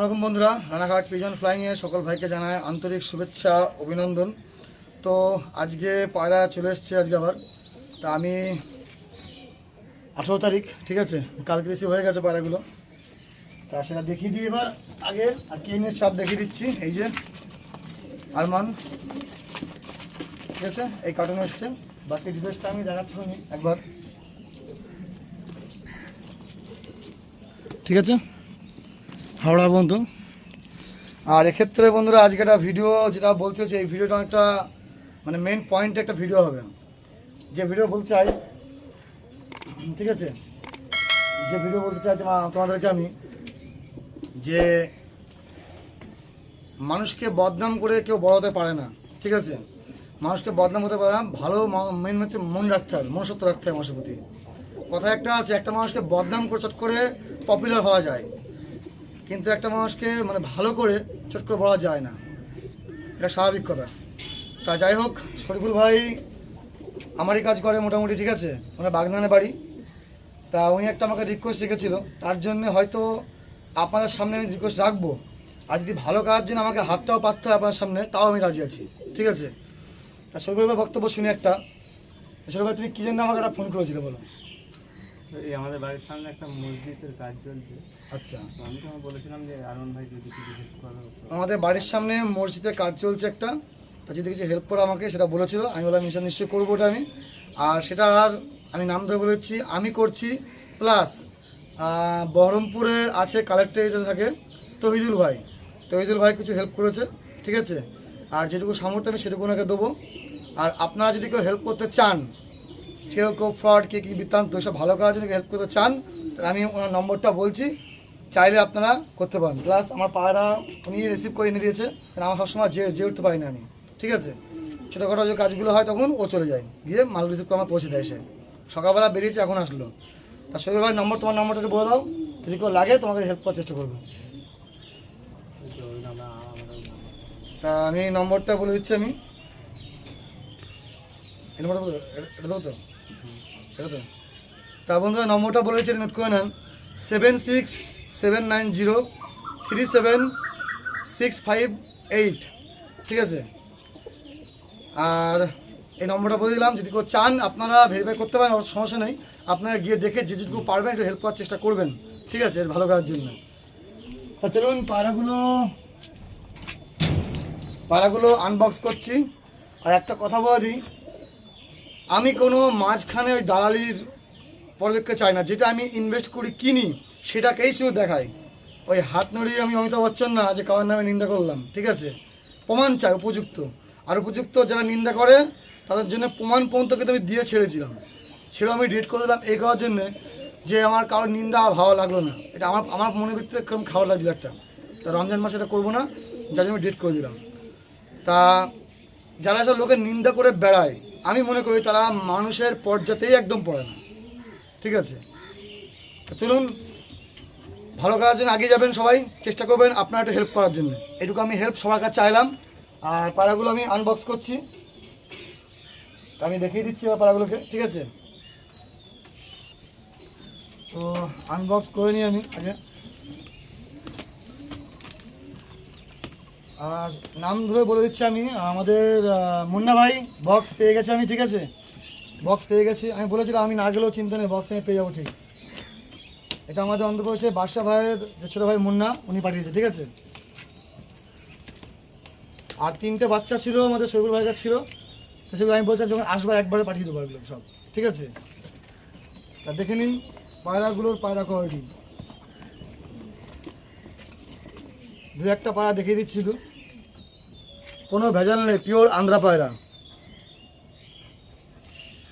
সালাম আলাইকুম বন্ধুরা, রানাঘাট পিজন ফ্লাইংয়ে সকল ভাইকে জানায় আন্তরিক শুভেচ্ছা, অভিনন্দন। তো আজকে পায়রা চলে এসছে আজকে আবার। তা আমি আঠেরো তারিখ, ঠিক আছে? কালকে রিসিভ হয়ে গেছে পায়রাগুলো। তা সেটা দেখিয়ে দিই এবার আগে, আর কে নিয়ে সব দেখিয়ে দিচ্ছি। এই যে আরমান, ঠিক আছে? এই কার্টুনে এসছে। বাকি ডিটেলসটা আমি দেখাচ্ছি একবার। ঠিক আছে? হাওড়া বন্ধু। আর এক্ষেত্রে বন্ধুরা, আজকে একটা ভিডিও যেটা বলছে এই ভিডিওটা অনেকটা মানে মেন পয়েন্ট একটা ভিডিও হবে। যে ভিডিও বলতে চাই, ঠিক আছে? যে ভিডিও বলতে চাই তোমা- তোমাদেরকে আমি, যে মানুষকে বদনাম করে কেউ বড় হতে পারে না, ঠিক আছে? মানুষকে বদনাম হতে পারে না, ভালো মেন হচ্ছে মন রাখতে হবে মনুষ্যত্ব রাখতে হবে মানুষের প্রতি। কথা একটা আছে, একটা মানুষকে বদনাম করে চট করে পপুলার হওয়া যায়। কিন্তু একটা মানুষকে মানে ভালো করে চট করে বলা যায় না। এটা স্বাভাবিক কথা। তা যাই হোক, শরীফুল ভাই আমারই কাজ করে মোটামুটি, ঠিক আছে? ওনার বাগনানে বাড়ি। তা উনি একটা আমাকে রিকোয়েস্ট রেখেছিল। তার জন্য হয়তো আপনাদের সামনে আমি রিকোয়েস্ট রাখব। আর যদি ভালো কাজ জন্য আমাকে হাতটাও পাততে হয় আপনার সামনে, তাও আমি রাজি আছি। ঠিক আছে? তা শরীফুল ভাই বক্তব্য শুনি একটা। শরীফুল ভাই, তুমি কী জন্য আমাকে একটা ফোন করেছিলে বলো? এই আমাদের বাড়ির সামনে একটা মসজিদের কাজ চলছে। আচ্ছা। আমি তোমাকে বলেছিলাম যে আরমান ভাই যদি কিছু হেল্প করো আমাদের বাড়ির সামনে মসজিদের কাজ চলছে একটা। তা যদি কিছু হেল্প করে আমাকে সেটা বলেছিল। আমি বললাম নিশ্চয় নিশ্চয়ই করব ওটা আমি। আর সেটা আর আমি নাম ধরে বলেছি আমি করছি। প্লাস বহরমপুরের আছে কালেক্টরেটে থাকে তহিদুল ভাই। তহিদুল ভাই কিছু হেল্প করেছে ঠিক আছে? আর যেটুকু সামর্থ্য আমি সেটুকু ওনাকে দেবো। আর আপনারা যদি কেউ হেল্প করতে চান কেউ কেউ ফ্রড কে কী বৃত্তান্ত সব ভালো কাজ যদি হেল্প করতে চান, তাহলে আমি ওনার নম্বরটা বলছি। চাইলে আপনারা করতে পারেন। প্লাস আমার পায়রা উনি রিসিভ করে এনে দিয়েছে, কারণ আমার সবসময় যে যে উঠতে পারি না আমি। ঠিক আছে? ছোটোখাটো যে কাজগুলো হয় তখন ও চলে যায়। গিয়ে মাল রিসিভ করে আমার পৌঁছে দেয় সে সকালবেলা বেরিয়েছে, এখন আসলো। তা শরীর ভাই নম্বর তোমার নম্বরটা বলে দাও। যদি কেউ লাগে, তোমাকে হেল্প করার চেষ্টা করব। তো আমি নম্বরটা বলে দিচ্ছি আমি। এই নম্বরটা এটা দেবো তো। এটা তো তা বন্ধুরা, নম্বরটা বলেছি নোট করে নেন। Seven six seven nine zero three seven six five eight ঠিক আছে? আর এই নম্বরটা বলে দিলাম, যদি কেউ চান আপনারা ভেরিফাই করতে পারেন অবশ্য সমস্যা নেই। আপনারা গিয়ে দেখে যে যেটুকু পারবেন, একটু হেল্প করার চেষ্টা করবেন। ঠিক আছে? ভালো কাজের জন্য। তা চলুন, পাড়াগুলো পাড়াগুলো আনবক্স করছি। আর একটা কথা বলে দিই আমি কোনো মাঝখানে ওই দালালির পরিলক্ষে চাই না। যেটা আমি ইনভেস্ট করি, কিনি, সেটাকেই শুধু দেখাই। ওই হাত নড়িয়ে আমি অমিতাভ বচ্চন না, যে কারোর নামে নিন্দা করলাম, ঠিক আছে? প্রমাণ চাই, উপযুক্ত। আর উপযুক্ত যারা নিন্দা করে, তাদের জন্য প্রমাণ পর্যন্ত কিন্তু আমি দিয়ে ছেড়েছিলাম। ছেড়ে আমি ডিট করে দিলাম। এই করার জন্যে যে আমার কারোর নিন্দা ভালো লাগল না। এটা আমার আমার মনের ভিতরে কেমন খারাপ লাগছিল একটা। তা রমজান মাসে এটা করব না, যার জন্য আমি ডিট করে দিলাম। তা যারা সব লোকের নিন্দা করে বেড়ায় আমি মনে করি তারা মানুষের পর্যাতেই একদম পড়ে না। ঠিক আছে? চলুন, ভালো করার জন্য আগে যাবেন সবাই, চেষ্টা করবেন আপনার একটু হেল্প করার জন্য। এটুকু আমি হেল্প সবার কাছে চাইলাম। আর পাড়াগুলো আমি আনবক্স করছি। আমি দেখিয়ে দিচ্ছি এবার পাড়াগুলোকে, ঠিক আছে? তো আনবক্স করে নিই আমি, আগে। নাম ধরে বলে দিচ্ছি আমি, আমাদের মুন্না ভাই বক্স পেয়ে গেছে আমি, ঠিক আছে? বক্স পেয়ে গেছি। আমি বলেছিলাম আমি না গেলেও চিন্তা নেই বক্স আমি পেয়ে যাব, ঠিক। এটা আমাদের অন্ধ্রপ্রদেশে বাদশা ভাইয়ের যে ছোটো ভাই মুন্না, উনি পাঠিয়েছে, ঠিক আছে? আর তিনটে বাচ্চা ছিল, আমাদের শৈবুল ভাইজার ছিল। তো সেগুলো আমি বলছিলাম, যখন আসবার একবারে পাঠিয়ে দেবো এগুলো সব। ঠিক আছে? তা দেখে নিন, পায়রাগুলোর পায়রা কোয়ালিটি দু একটা পায়রা দেখিয়ে দিচ্ছি শুধু। কোনো ভেজাল নেই পিওর আন্দ্রা পায়রা।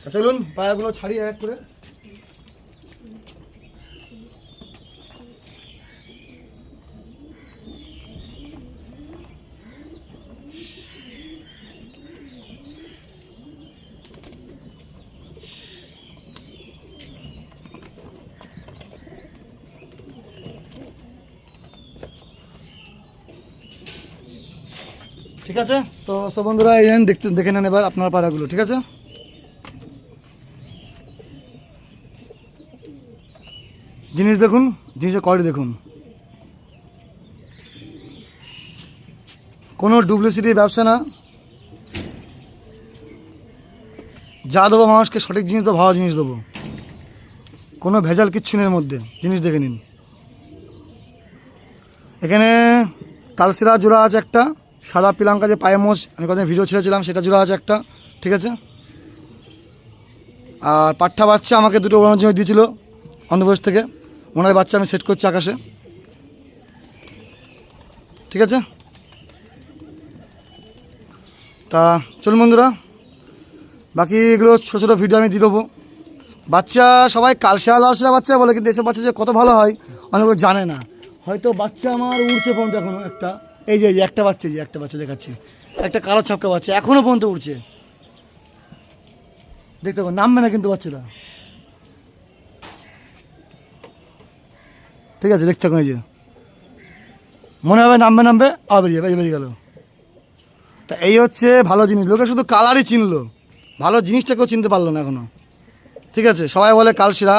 তা চলুন পায়রাগুলো ছাড়িয়ে এক করে। ঠিক আছে? তো সব বন্ধুরা, এই দেখতে, দেখে নেন এবার আপনার পাড়াগুলো, ঠিক আছে? জিনিস দেখুন, জিনিসের কোয়ালিটি দেখুন। কোনো ডুপ্লিসিটির ব্যবসা না। যা দেবো মানুষকে সঠিক জিনিস দেবো, ভালো জিনিস দেবো। কোনো ভেজাল কিচ্ছু নেই মধ্যে, জিনিস দেখে নিন। এখানে কালসিরা জোড়া আছে একটা। সাদা পিলাঙ্কা যে পায়ে মোষ, আমি কদিন ভিডিও ছেড়েছিলাম, সেটা জোড়া আছে একটা, ঠিক আছে? আর পাঠা বাচ্চা আমাকে দুটো ওড়ানোর জন্য দিয়েছিল অন্ধ্রপ্রদেশ থেকে। ওনার বাচ্চা আমি সেট করছি আকাশে। ঠিক আছে? তা চলুন বন্ধুরা বাকি এগুলো ছোটো ছোটো ভিডিও আমি দিয়ে দেবো। বাচ্চা সবাই কালসা লালসা বাচ্চা বলে, কিন্তু এসব বাচ্চা যে কত ভালো হয়, অনেক জানে না। হয়তো বাচ্চা আমার উড়ছে পর্যন্ত এখনও একটা। এই যে একটা বাচ্চা যে, একটা বাচ্চা দেখাচ্ছি। একটা কালো ছক্কা বাচ্চা এখনও পর্যন্ত উঠছে দেখতে পাবো, নামবে না কিন্তু বাচ্চারা ঠিক আছে, দেখতে এই যে। মনে হবে নামবে নামবে, আবার বেরিয়ে যাবে বেরিয়ে গেল। তা এই হচ্ছে ভালো জিনিস। লোকে শুধু কালারই চিনলো। ভালো জিনিসটাকেও চিনতে পারল না এখনও। ঠিক আছে, সবাই বলে কালশিরা।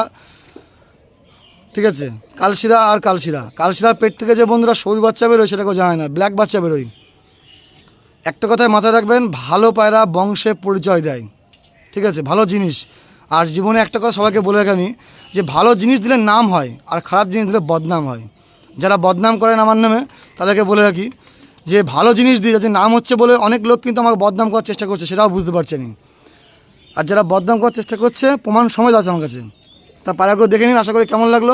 ঠিক আছে? কালশিরা আর কালশিরা। কালশিরার পেট থেকে যে বন্ধুরা সবুজ বাচ্চা বেরোয় সেটা কেউ জানে না ব্ল্যাক বাচ্চা বেরোয়। একটা কথায় মাথায় রাখবেন, ভালো পায়রা বংশে পরিচয় দেয়। ঠিক আছে? ভালো জিনিস। আর জীবনে একটা কথা সবাইকে বলে রাখি আমি, যে ভালো জিনিস দিলে নাম হয়, আর খারাপ জিনিস দিলে বদনাম হয়। যারা বদনাম করেন আমার নামে, তাদেরকে বলে রাখি, যে ভালো জিনিস দিয়ে যাতে নাম হচ্ছে বলে অনেক লোক কিন্তু আমাকে বদনাম করার চেষ্টা করছে, সেটাও বুঝতে পারছে না আর যারা বদনাম করার চেষ্টা করছে, প্রমাণ সময় আছে আমার কাছে। তা পায়রাগুলো দেখে নিন আশা করি কেমন লাগল।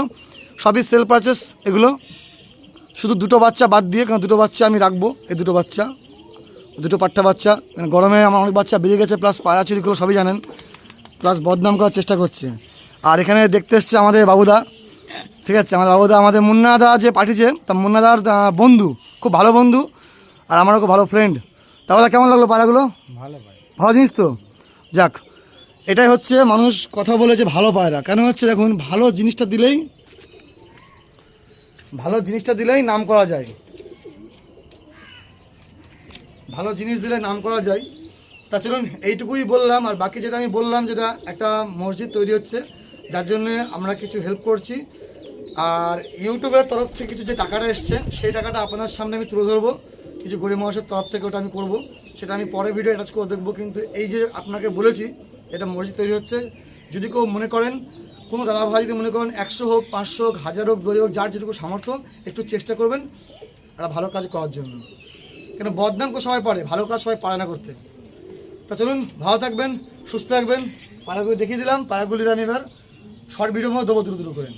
সবই সেল পারচেস এগুলো। শুধু দুটো বাচ্চা বাদ দিয়ে কারণ দুটো বাচ্চা আমি রাখব এই দুটো বাচ্চা। দুটো পাট্টা বাচ্চা মানে গরমে আমার অনেক বাচ্চা বেরিয়ে গেছে প্লাস পায়রা চুরিগুলো সবই জানেন প্লাস বদনাম করার চেষ্টা করছে। আর এখানে দেখতে এসছে আমাদের বাবুদা ঠিক আছে? আমার বাবুদা আমাদের মুন্নাদা যে পাঠিয়েছে তা মুন্নাদার বন্ধু খুব ভালো বন্ধু আর আমারও খুব ভালো ফ্রেন্ড তা দাদা কেমন লাগল পায়রাগুলো ভালো ভালো জিনিস তো? যাক এটাই হচ্ছে মানুষ কথা বলে যে ভালো পায়রা কেন হচ্ছে দেখুন, ভালো জিনিসটা দিলেই, ভালো জিনিসটা দিলেই নাম করা যায়। ভালো জিনিস দিলে নাম করা যায়। তা চলুন, এইটুকুই বললাম, আর বাকি যেটা আমি বললাম, যেটা একটা মসজিদ তৈরি হচ্ছে, যার জন্য আমরা কিছু হেল্প করছি। আর ইউটিউবের তরফ থেকে কিছু যে টাকাটা এসছে, সেই টাকাটা আপনার সামনে আমি তুলে ধরবো। কিছু গরিব মানুষের তরফ থেকে ওটা আমি করব। সেটা আমি পরে ভিডিও অ্যাটাচ করে দেখব। কিন্তু এই যে আপনাকে বলেছি এটা মসজিদ তৈরি হচ্ছে। যদি কেউ মনে করেন, কোনো দাদা ভাই যদি মনে করেন একশো হোক, পাঁচশো হোক, হাজার হোক দুই হোক, যার যেটুকু সামর্থ্য, একটু চেষ্টা করবেন একটা ভালো কাজ করার জন্য। কেন বদনাম কো সবাই পারে, ভালো কাজ সবাই পারে না করতে। তা চলুন, ভালো থাকবেন, সুস্থ থাকবেন। পাড়াগুলি দেখিয়ে দিলাম পাড়াগুলির আমি এবার শর্ট ভিডিও মধ্যে দেবো দ্রুত করে।